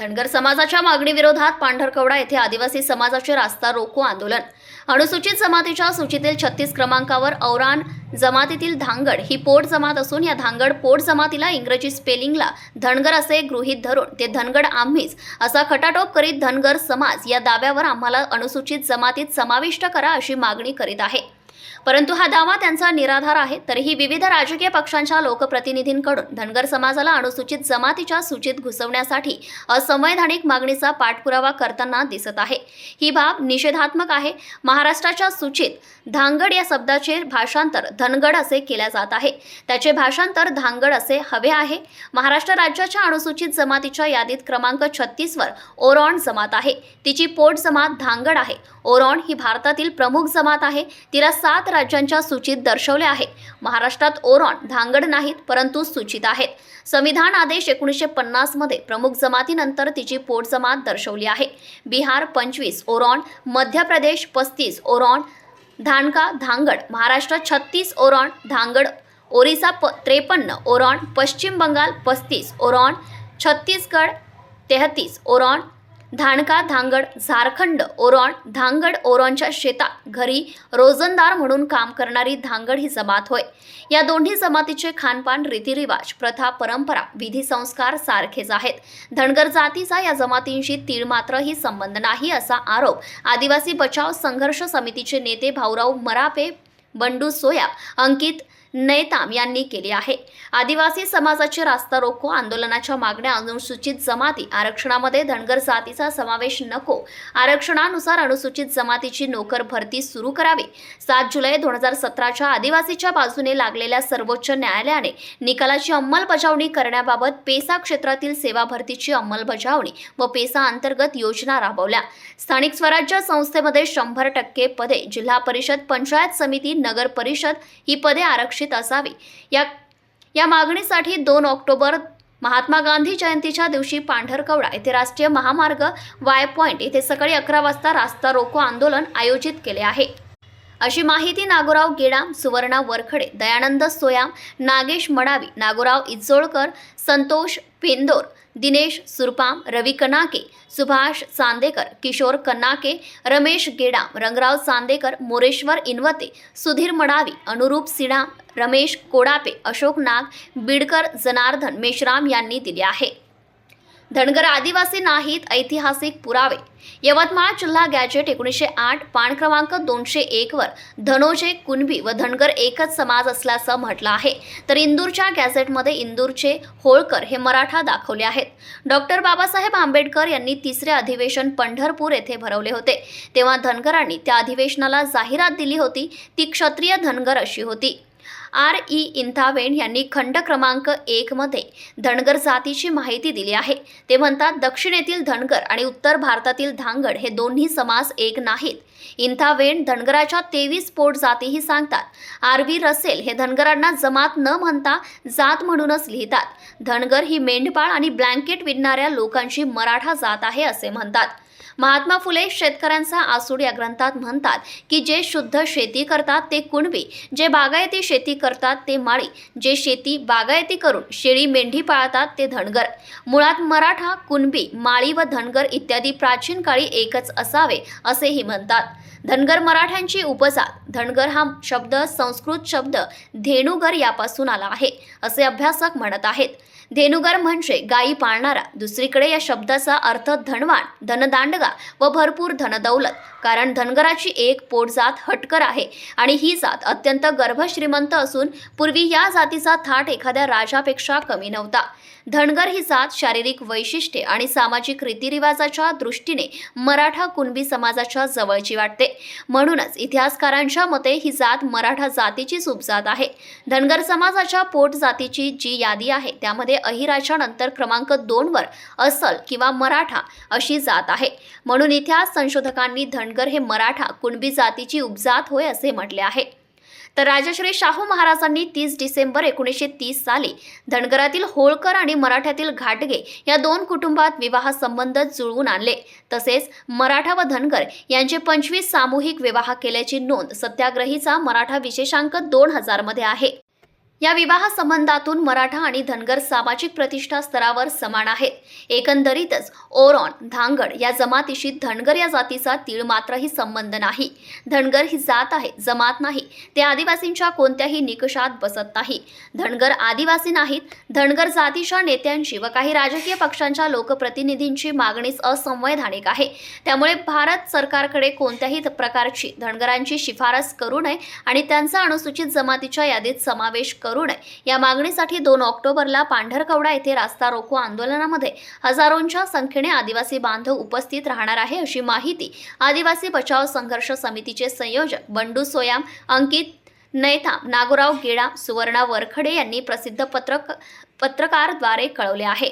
धनगर समाजाच्या मागणीविरोधात पांढरकवडा येथे आदिवासी समाजाचे रास्ता रोको आंदोलन. अनुसूचित जमातीच्या सूचीतील छत्तीस क्रमांकावर औरान जमातीतील धांगड ही पोट जमात असून या धांगड पोट जमातीला इंग्रजी स्पेलिंगला धनगर असे गृहीत धरून ते धनगड आम्हीच असा खटाटोप करीत धनगर समाज या दाव्यावर आम्हाला अनुसूचित जमातीत समाविष्ट करा अशी मागणी करीत आहे. परंतु हा दावा त्यांचा निराधार आहे. तरीही विविध राजकीय पक्षांच्या लोकप्रतिनिधींकडून धनगर समाजाला अनुसूचित जमातीच्या सूचित घुसवण्यासाठी असंवैधानिक मागणीचा पाठपुरावा करताना दिसत आहे. ही बाब निषेधात्मक आहे. महाराष्ट्राच्या सूचित धांगड या शब्दाचे भाषांतर धनगड असे केल्या जात आहे. त्याचे भाषांतर धांगड असे हवे आहे. महाराष्ट्र राज्याच्या अनुसूचित जमातीच्या यादीत क्रमांक छत्तीसवर ओरॉन जमात आहे. तिची पोट जमात धांगड आहे. ओरॉन ही भारतातील प्रमुख जमात आहे. तिला सात राज्यांच्या सूचीत दर्शवले आहे. महाराष्ट्रात ओरॉन धांगड नाहीत परंतु सूचित आहेत. संविधान आदेश एकोणीसशे पन्नासमध्ये प्रमुख जमातीनंतर तिची पोट जमात दर्शवली आहे. बिहार पंचवीस ओरॉन मध्य प्रदेश पस्तीस ओरॉन धानका धांगड महाराष्ट्र छत्तीस ओरॉन धांगड ओरिसा प त्रेपन्न ओरॉन पश्चिम बंगाल पस्तीस ओरॉन छत्तीसगड तेहतीस ओरॉन धानका धांगड झारखंड ओरॉन धांगड ओरॉनच्या शेतात घरी रोजंदार म्हणून काम करणारी धांगड ही जमात होय. या दोन्ही जमातीचे खानपान रीतिरिवाज प्रथा परंपरा विधी संस्कार सारखेच आहेत. धनगर जातीचा या जमातींशी तीळ मात्रही संबंध नाही असा आरोप आदिवासी बचाव संघर्ष समितीचे नेते भाऊराव मरापे बंडू सोया अंकित नैताम यांनी केली आहे. आदिवासी समाजाचे रास्ता रोको आंदोलनाच्या मागण्या अनुसूचित जमाती आरक्षणामध्ये धनगर जातीचा समावेश नको. आरक्षणानुसार अनुसूचित जमातीची नोकर भरती सुरू करावी. सात जुलै दोन हजार सतराच्या आदिवासीच्या बाजूने लागलेल्या सर्वोच्च न्यायालयाने निकालाची अंमलबजावणी करण्याबाबत पेसा क्षेत्रातील सेवा भरतीची अंमलबजावणी व पेसा अंतर्गत योजना राबवल्या. स्थानिक स्वराज्य संस्थेमध्ये शंभर टक्के पदे जिल्हा परिषद पंचायत समिती नगर परिषद ही पदे सुरक्षित असावी. या या मागणीसाठी दोन ऑक्टोबर महात्मा गांधी जयंतीच्या दिवशी पांढरकवडा येथे राष्ट्रीय महामार्ग वाय पॉईंट येथे सकाळी अकरा वाजता रास्ता रोको आंदोलन आयोजित केले आहे. अशी माहिती नागोराव गेडाम सुवर्णा वरखडे दयानंद सोयाम नागेश मडावी नागोराव इजोळकर संतोष पेंदोर दिनेश सुरपाम, रवि कनाके, सुभाष सांदेकर, किशोर कन्नाके रमेश गेडाम रंगराव सांदेकर, मोरेश्वर इनवते, सुधीर मडावी, अनुरूप सिडाम रमेश कोडापे, अशोक नाग, बीडकर जनार्दन, मेश्राम यांनी दिले आहे. धनगर आदिवासी नाहीत ऐतिहासिक पुरावे. यवतमाळ जिल्हा गॅजेट एकोणीसशे आठ पान क्रमांक दोनशे एकवर धनोजे कुणबी व धनगर एकच समाज असल्याचं म्हटलं आहे. तर इंदूरच्या गॅझेटमध्ये इंदूरचे होळकर हे मराठा दाखवले आहेत. डॉक्टर बाबासाहेब आंबेडकर यांनी तिसरे अधिवेशन पंढरपूर येथे भरवले होते. तेव्हा धनगरांनी त्या अधिवेशनाला जाहिरात दिली होती. ती क्षत्रिय धनगर अशी होती. आर ई इंथावेण यांनी खंड क्रमांक एकमध्ये धनगर जातीची माहिती दिली आहे. ते म्हणतात दक्षिणेतील धनगर आणि उत्तर भारतातील धांगड हे दोन्ही समाज एक नाहीत. इंथावेण धनगराच्या तेवीस पोट जातीही सांगतात. आर व्ही रसेल हे धनगरांना जमात न म्हणता जात म्हणूनच लिहितात. धनगर ही मेंढपाळ आणि ब्लँकेट विणणाऱ्या लोकांची मराठा जात आहे असे म्हणतात. महात्मा फुले शेतकऱ्यांचा आसूड या ग्रंथात म्हणतात की जे शुद्ध शेती करतात ते कुणबी जे बागायती शेती करतात ते माळी जे शेती बागायती करून शेळी मेंढी पाळतात ते धनगर. मुळात मराठा कुणबी माळी व धनगर इत्यादी प्राचीन काळी एकच असावे असेही म्हणतात. धनगर मराठ्यांची उपजात धनगर हा शब्द संस्कृत शब्द धेनुगर यापासून आला आहे असे अभ्यासक म्हणत आहेत. धेनुगर म्हणजे गायी पाळणारा. दुसरीकडे या शब्दाचा अर्थ धनवान धनदांडगा व भरपूर धनदौलत. कारण धनगराची एक पोटजात हटकर आहे आणि ही जात अत्यंत गर्भश्रीमंत असून पूर्वी या जातीचा थाट एखाद्या राजापेक्षा कमी नव्हता. धनगर ही जात शारीरिक वैशिष्ट्ये आणि सामाजिक रीतिरिवाजाच्या दृष्टीने मराठा कुणबी समाजाच्या जवळची वाटते. म्हणूनच इतिहासकारांच्या मते ही जात मराठा जातीची उपजात आहे. धनगर समाजाच्या पोट जातीची जी यादी आहे त्यामध्ये अहिराच्या नंतर क्रमांक दोनवर असल किंवा मराठा अशी जात आहे. म्हणून इतिहास संशोधकांनी धनगर हे मराठा कुणबी जातीची उपजात होय असे म्हटले आहे. तर राजश्री शाहू महाराजांनी तीस डिसेंबर एकोणीसशे तीस साली धनगरातील होळकर आणि मराठ्यातील घाटगे या दोन कुटुंबात विवाह संबंध जुळवून आणले. तसेच मराठा व धनगर यांचे पंचवीस सामूहिक विवाह केल्याची नोंद सत्याग्रहीचा मराठा विशेषांक दोन हजारमध्ये आहे. या विवाह संबंधातून मराठा आणि धनगर सामाजिक प्रतिष्ठा स्तरावर समान आहेत. एकंदरीतच ओरॉन धांगड या जमातीशी धनगर या जातीचा तीळ मात्रही संबंध नाही. धनगर ही जात आहे जमात नाही. ते आदिवासींच्या कोणत्याही निकषात बसत नाही. धनगर आदिवासी नाहीत. धनगर जातीच्या नेत्यांची व काही राजकीय पक्षांच्या लोकप्रतिनिधींची मागणीच असंवैधानिक आहे. त्यामुळे भारत सरकारकडे कोणत्याही प्रकारची धनगरांची शिफारस करू नये आणि त्यांचा अनुसूचित जमातीच्या यादीत समावेश करू नये या मागणीसाठी दोन ऑक्टोबरला पांढरकवडा येथे रास्ता रोको आंदोलनामध्ये हजारोंच्या संख्येने आदिवासी बांधव उपस्थित राहणार आहे अशी माहिती आदिवासी बचाव संघर्ष समितीचे संयोजक बंडू सोयाम अंकित नैथाम नागोराव गेडा सुवर्णा वरखडे यांनी प्रसिद्ध पत्रक पत्रकारद्वारे कळवले आहे.